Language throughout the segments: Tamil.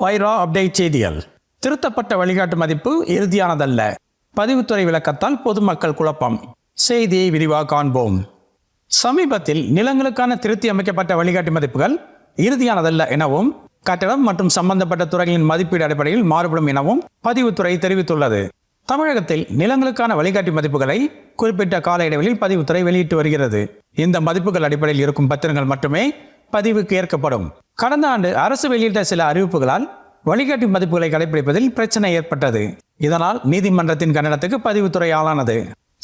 வைரா அப்டேட் செய்திகள். திருத்தப்பட்ட வழிகாட்டு மதிப்பு இறுதியானதல்ல. பதிவுத்துறை விளக்கத்தால் பொதுமக்கள் குழப்பம். செய்தியை விரிவாக காண்போம். சமீபத்தில் நிலங்களுக்கான திருத்தி அமைக்கப்பட்ட வழிகாட்டு மதிப்புகள் இறுதியானதல்ல எனவும் கட்டடம் மற்றும் சம்பந்தப்பட்ட துறைகளின் மதிப்பீடு அடிப்படையில் மாறுபடும் எனவும் பதிவுத்துறை தெரிவித்துள்ளது. தமிழகத்தில் நிலங்களுக்கான வழிகாட்டி மதிப்புகளை குறிப்பிட்ட கால இடைவெளியில் பதிவுத்துறை வெளியிட்டு வருகிறது. இந்த மதிப்புகள் அடிப்படையில் இருக்கும் பத்திரங்கள் மட்டுமே பதிவுக்கு ஏற்கப்படும். கடந்த ஆண்டு அரசு வெளியிட்ட சில அறிவிப்புகளால் வழிகாட்டி மதிப்புகளை கடைபிடிப்பதில் பிரச்சனை ஏற்பட்டது. இதனால் நீதிமன்றத்தின் கண்டனத்துக்கு பதிவுத்துறை ஆளானது.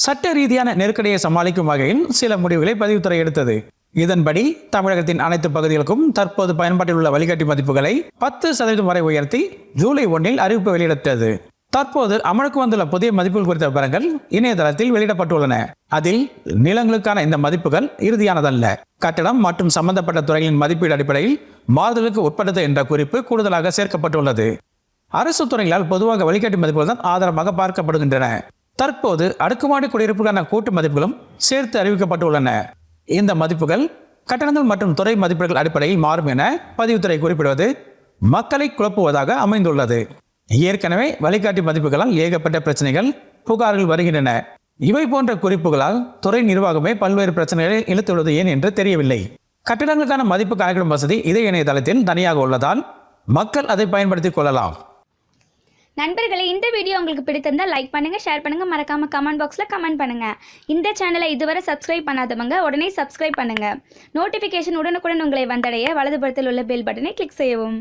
சட்ட ரீதியான நெருக்கடியை சமாளிக்கும் வகையில் சில முடிவுகளை பதிவுத்துறை எடுத்தது. இதன்படி தமிழகத்தின் அனைத்து பகுதிகளுக்கும் தற்போது பயன்பாட்டில் உள்ள வழிகாட்டி மதிப்புகளை பத்து சதவீதம் வரை உயர்த்தி ஜூலை ஒன்றில் அறிவிப்பு வெளியிட்டது தற்போது அமலுக்கு வந்துள்ள புதிய மதிப்புகள் குறித்த விவரங்கள் இணையதளத்தில் வெளியிடப்பட்டுள்ளன. அதில் நிலங்களுக்கான இந்த மதிப்புகள் இறுதியானதல்ல. கட்டடம் மற்றும் சம்பந்தப்பட்ட துறைகளின் மதிப்பீடு அடிப்படையில் மாறுதலுக்கு உட்பட்டது என்ற குறிப்பு கூடுதலாக சேர்க்கப்பட்டுள்ளது. அரசு துறைகளால் பொதுவாக வழிகாட்டு மதிப்புகள் தான் ஆதாரமாக பார்க்கப்படுகின்றன. தற்போது அடுக்குமாடி குடியிருப்புக்கான கூட்டு மதிப்புகளும் சேர்த்து அறிவிக்கப்பட்டுள்ளன. இந்த மதிப்புகள் கட்டணங்கள் மற்றும் துறை மதிப்பீடுகள் அடிப்படையில் மாறும் என பதிவுத்துறை குறிப்பிடுவது மக்களை குழப்புவதாக அமைந்துள்ளது. ஏற்கனவே வழிகாட்டி மதிப்புகளால் ஏகப்பட்ட பிரச்சனைகள் புகார்கள் வருகின்றன. இவை போன்ற குறிப்புகளால் துறை நிர்வாகமே பல்வேறு பிரச்சனைகளை இழுத்துள்ளது ஏன் என்று தெரியவில்லை. கட்டிடங்களுக்கான மதிப்பு கணக்கிடும் வசதி இதே இணையதளத்தில் தனியாக உள்ளதால் மக்கள் அதை பயன்படுத்திக் கொள்ளலாம். நண்பர்களே இந்த வீடியோ உங்களுக்கு பிடித்திருந்தால் லைக் பண்ணுங்க ஷேர் பண்ணுங்க. மறக்காம கமெண்ட் பாக்ஸில் கமெண்ட் பண்ணுங்க. இந்த சேனலை இதுவரை சப்ஸ்கிரைப் பண்ணாதவங்க உடனே சப்ஸ்கிரைப் பண்ணுங்க. நோட்டிஃபிகேஷன் உடனுக்குடன் உங்களை வந்தடைய வலதுபுறத்தில் உள்ள பெல் பட்டனை கிளிக் செய்யவும்.